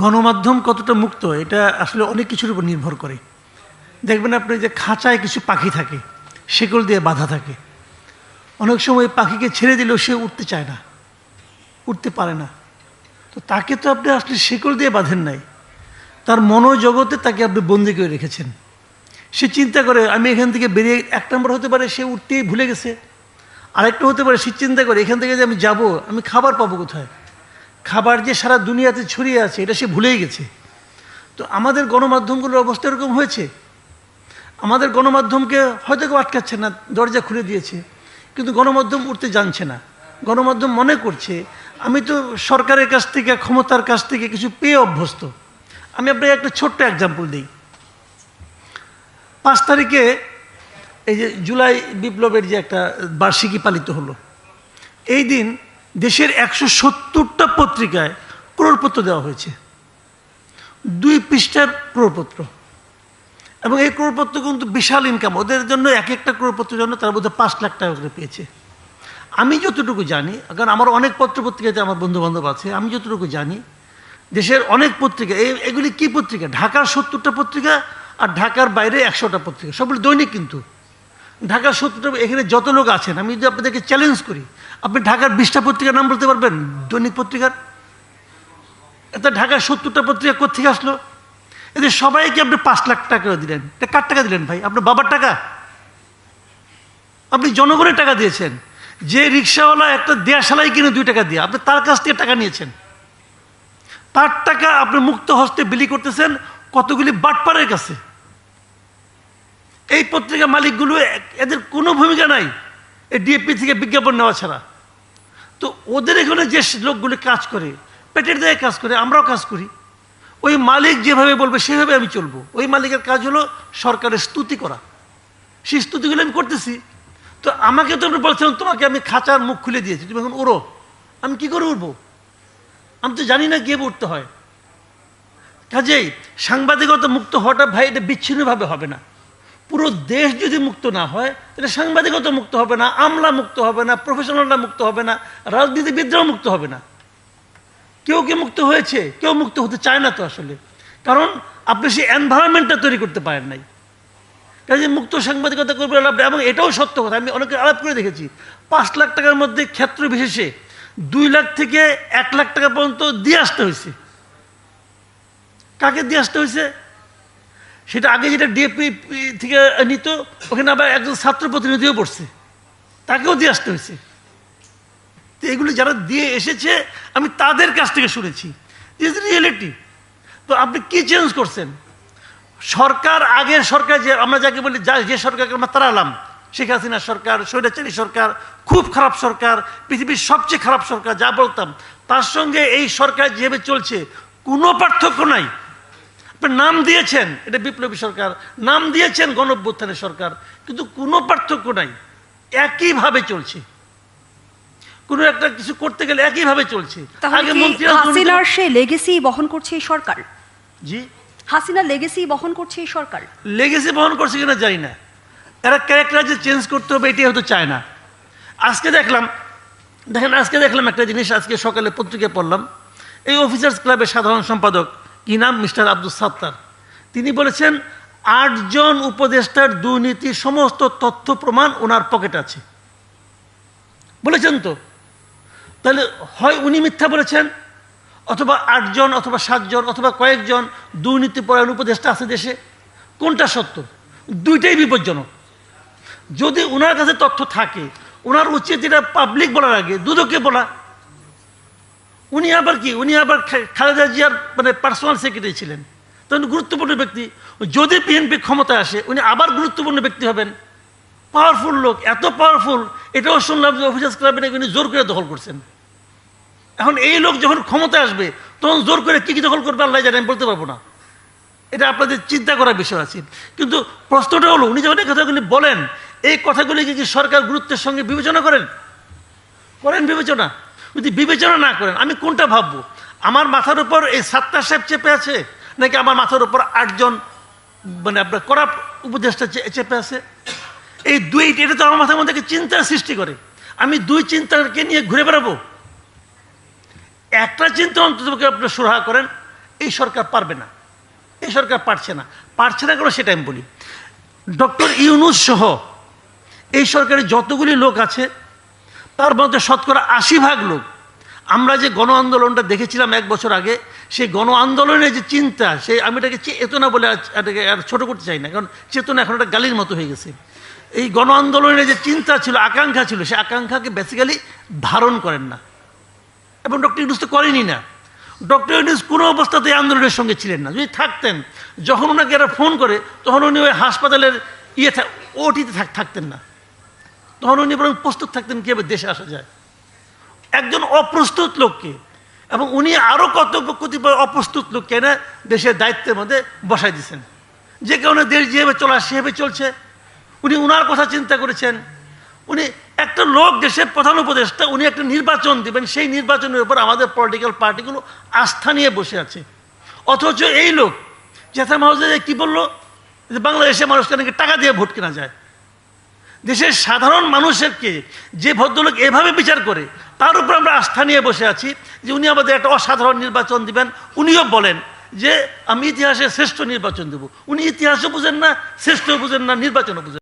গণমাধ্যম কতটা মুক্ত, এটা আসলে অনেক কিছুর উপর নির্ভর করে। দেখবেন আপনি যে খাঁচায় কিছু পাখি থাকে, শেকল দিয়ে বাঁধা থাকে, অনেক সময় পাখিকে ছেড়ে দিলেও সে উঠতে চায় না, উঠতে পারে না। তো তাকে তো আপনি আসলে শেকল দিয়ে বাঁধেন নাই, তার মনোজগতে তাকে আপনি বন্দি করে রেখেছেন। সে চিন্তা করে, আমি এখান থেকে বেরিয়ে এক নম্বর হতে পারে সে উঠতেই ভুলে গেছে, আরেকটা হতে পারে সে চিন্তা করে, এখান থেকে যে আমি যাব, আমি খাবার পাবো কোথায়? খাবার যে সারা দুনিয়াতে ছড়িয়ে আছে, এটা সে ভুলেই গেছে। তো আমাদের গণমাধ্যমগুলোর অবস্থা এরকম হয়েছে? আমাদের গণমাধ্যমকে হয়তো কেউ আটকাচ্ছে না, দরজা খুলে দিয়েছে, কিন্তু গণমাধ্যম উঠতে জানছে না। গণমাধ্যম মনে করছে, আমি তো সরকারের কাছ থেকে, ক্ষমতার কাছ থেকে কিছু পেয়ে অভ্যস্ত। আমি আপনাকে একটা ছোট্ট এক্সাম্পল দিই। পাঁচ তারিখে এই যে জুলাই বিপ্লবের যে একটা বার্ষিকী পালিত হলো, এই দিন দেশের একশো সত্তরটা পত্রিকায় ক্রোড়পত্র দেওয়া হয়েছে। দুই পৃষ্ঠার ক্রোড়পত্র। এবং এই ক্রোড়পত্র কিন্তু বিশাল ইনকাম ওদের জন্য এক একটা ক্রোড়পত্রের জন্য তারা বোধহয় পাঁচ লাখ টাকা করে পেয়েছে। আমি যতটুকু জানি, কারণ আমার অনেক পত্র পত্রিকাতে আমার বন্ধু বান্ধব আছে, আমি যতটুকু জানি, দেশের অনেক পত্রিকা এগুলি কি পত্রিকা? ঢাকার সত্তরটা পত্রিকা আর ঢাকার বাইরে একশোটা পত্রিকা, সবগুলো দৈনিক কিন্তু। ঢাকার সত্তরটা এখানে যত লোক আছেন, আমি যদি আপনাদেরকে চ্যালেঞ্জ করি, আপনি ঢাকার বিশটা পত্রিকার নাম বলতে পারবেন? দৈনিক পত্রিকার? এটা ঢাকার সত্তরটা পত্রিকা কোথেকে আসলো? এদের সবাইকে আপনি পাঁচ লাখ টাকা দিলেন। এটা কার টাকা দিলেন ভাই? আপনার বাবার টাকা? আপনি জনগণের টাকা দিয়েছেন। যে রিক্সাওয়ালা একটা দেয়াশালাই কিনে দুই টাকা দিয়ে, আপনি তার কাছ থেকে টাকা নিয়েছেন। তার টাকা আপনি মুক্ত হস্তে বিলি করতেছেন কতগুলি বাটপাড়ের কাছে? এই পত্রিকা মালিকগুলো এদের কোনো ভূমিকা নাই। এই ডিএপি থেকে বিজ্ঞাপন নেওয়া ছাড়া। তো ওদের এখানে যে লোকগুলি কাজ করে, পেটের দায়ে কাজ করে, আমরাও কাজ করি। ওই মালিক যেভাবে বলবে, সেভাবে আমি চলবো। ওই মালিকের কাজ হলো সরকারের স্তুতি করা। সেই স্তুতিগুলো আমি করতেছি। তো আমাকে তো বলছেন তোমাকে আমি খাঁচার মুখ খুলে দিয়েছি। তুমি এখন ওড়ো। আমি কি করে উঠবো আমি তো জানি না গিয়ে উঠতে হয়। কাজেই সাংবাদিকতা মুক্ত হওয়াটা ভাই এটা বিচ্ছিন্নভাবে হবে না। পুরো দেশ যদি মুক্ত না হয়, তাহলে সাংবাদিকতা মুক্ত হবে না, আমলা মুক্ত হবে না প্রফেশনালরা মুক্ত হবে না, রাজনীতিবিদরাও মুক্ত হবে না। কেউ কেউ মুক্ত হয়েছে? কেউ মুক্ত হতে চায় না তো আসলে। কারণ আপনি সেই এনভায়রনমেন্টটা তৈরি করতে পারেন নাই। কাজে মুক্ত সাংবাদিকতা করবে এবং এটাও সত্য কথা, আমি অনেকে আলাপ করে দেখেছি। পাঁচ লাখ টাকার মধ্যে ক্ষেত্র বিশেষে দুই লাখ থেকে এক লাখ টাকা পর্যন্ত দিয়ে আসতে হয়েছে। কাকে দিয়ে আসতে হয়েছে? সেটা আগে যেটা ডিএপি থেকে নিত, ওখানে আবার একজন ছাত্র প্রতিনিধিও পড়ছে। তাকেও দিয়ে আসতে হয়েছে। তো এগুলো যারা দিয়ে এসেছে, আমি তাদের কাছ থেকে শুনেছি। ইজ রিয়েলিটি তো আপনি কি চেঞ্জ করছেন? সরকার, আগের সরকার যে আমরা যাকে বলি, যা যে সরকারকে আমরা তাড়ালাম শেখ হাসিনা সরকার, স্বৈরাচারী সরকার, খুব খারাপ সরকার, পৃথিবীর সবচেয়ে খারাপ সরকার, যা বলতাম, তার সঙ্গে এই সরকার যেভাবে চলছে, কোনো পার্থক্য নাই। নাম দিয়েছেন এটা বিপ্লবী সরকার নাম দিয়েছেন গণঅভ্যুত্থানের সরকার কিন্তু কোনো পার্থক্য নাই একইভাবে চলছে। কোনো একটা কিছু করতে গেলে একইভাবে চলছে। মন্ত্রীরা হাসিনার সেই লেগেসি বহন করছে এই সরকার? জি। হাসিনার লেগেসি বহন করছে এই সরকার? লেগেসি বহন করছে কিনা জানি না। এরা ক্যারেক্টার যে চেঞ্জ করতে হবে এটাই হয়তো চায় না। আজকে দেখলাম দেখেন আজকে দেখলাম একটা জিনিস আজকে সকালে পত্রিকায় পড়লাম। এই অফিসার্স ক্লাবের সাধারণ সম্পাদক কি নাম? মিস্টার আব্দুল সাত্তার। তিনি বলেছেন, আটজন উপদেষ্টার দুর্নীতির সমস্ত তথ্য প্রমাণ ওনার পকেট আছে। বলেছেন তো? তাহলে হয় উনি মিথ্যা বলেছেন, অথবা আটজন অথবা সাতজন অথবা কয়েকজন দুর্নীতি পরায়ণ উপদেষ্টা আছে দেশে। কোনটা সত্য? দুইটাই বিপজ্জনক। যদি ওনার কাছে তথ্য থাকে ওনার উচিত এটা পাবলিক বলার আগে দুদকে বলা উনি আবার কি? উনি আবার খালেদা জিয়ার মানে পার্সোনাল সেক্রেটারি ছিলেন। তখন গুরুত্বপূর্ণ ব্যক্তি। যদি বিএনপি ক্ষমতায় আসে, উনি আবার গুরুত্বপূর্ণ ব্যক্তি হবেন। পাওয়ারফুল লোক, এত পাওয়ারফুল এটাও শুনলাম যে অফিসার্স ক্লাবে উনি জোর করে দখল করছেন। এখন এই লোক যখন ক্ষমতায় আসবে, তখন জোর করে কি কি দখল করবে আল্লাহ জানে, আমি বলতে পারব না। এটা আপনাদের চিন্তা করার বিষয় আছে। কিন্তু প্রশ্নটা হলো, উনি যখন এই কথাগুলি বলেন, এই কথাগুলি কি কি সরকার গুরুত্বের সঙ্গে বিবেচনা করেন? করেন বিবেচনা। যদি বিবেচনা না করেন, আমি কোনটা ভাববো? আমার মাথার উপর এই সাতটা সাহেব চেপে আছে, নাকি আমার মাথার উপর আটজন মানে আপনার করা উপদেশটা চেপে আছে? এই দুই, এটা তো আমার মাথার মধ্যে চিন্তার সৃষ্টি করে। আমি দুই চিন্তাকে নিয়ে ঘুরে বেড়াবো? একটা চিন্তা অন্তত আপনার সুরাহা করেন, এই সরকার পারবে না। এই সরকার পারছে না। পারছে না কেন সেটা আমি বলি। ডক্টর ইউনুস সহ এই সরকারের যতগুলি লোক আছে তার মধ্যে শতকরা আশি ভাগ লোক। আমরা যে গণ আন্দোলনটা দেখেছিলাম এক বছর আগে, সেই গণ আন্দোলনের যে চিন্তা, সেই আমি এটাকে চেতনা বলে এটাকে আর ছোট করতে চাই না, কারণ চেতনা এখন একটা গালির মতো হয়ে গেছে। এই গণ আন্দোলনের যে চিন্তা ছিল, আকাঙ্ক্ষা ছিল সেই আকাঙ্ক্ষাকে বেসিক্যালি ধারণ করেন না। এবং ডক্টর ইউনুস তো করেনি না। ডক্টর ইউনুস কোনো অবস্থাতেই আন্দোলনের সঙ্গে ছিলেন না। যদি থাকতেন, যখন ওনাকে এরা ফোন করে, তখন উনি ওই হাসপাতালের ইয়ে ওটিতে থাক- থাকতেন না। তখন উনি বরং প্রস্তুত থাকতেন কীভাবে দেশে আসা যায়। একজন অপ্রস্তুত লোককে এবং উনি আরও কত কতিপয় অপ্রস্তুত লোককে এনে দেশের দায়িত্বের মধ্যে বসাই দিয়েছেন। যে কারণে দেশ যেভাবে চলা, সেভাবে চলছে। উনি উনার কথা চিন্তা করেছেন। উনি একটা লোক দেশের প্রধান উপদেষ্টা, উনি একটা নির্বাচন দিবেন, সেই নির্বাচনের উপর আমাদের পলিটিক্যাল পার্টিগুলো আস্থা নিয়ে বসে আছে। অথচ এই লোক, জেঠা মাহুজে কি বলল? যে বাংলাদেশে মানুষকে নাকি টাকা দিয়ে ভোট কেনা যায়। দেশের সাধারণ মানুষেরকে যে ভদ্রলোক এভাবে বিচার করে, তার উপর আমরা আস্থা নিয়ে বসে আছি যে উনি আমাদের একটা অসাধারণ নির্বাচন দিবেন উনিও বলেন যে, আমি ইতিহাসে শ্রেষ্ঠ নির্বাচন দেব উনি ইতিহাসও বুঝেন না শ্রেষ্ঠ বুঝেন না, নির্বাচনও বুঝেন।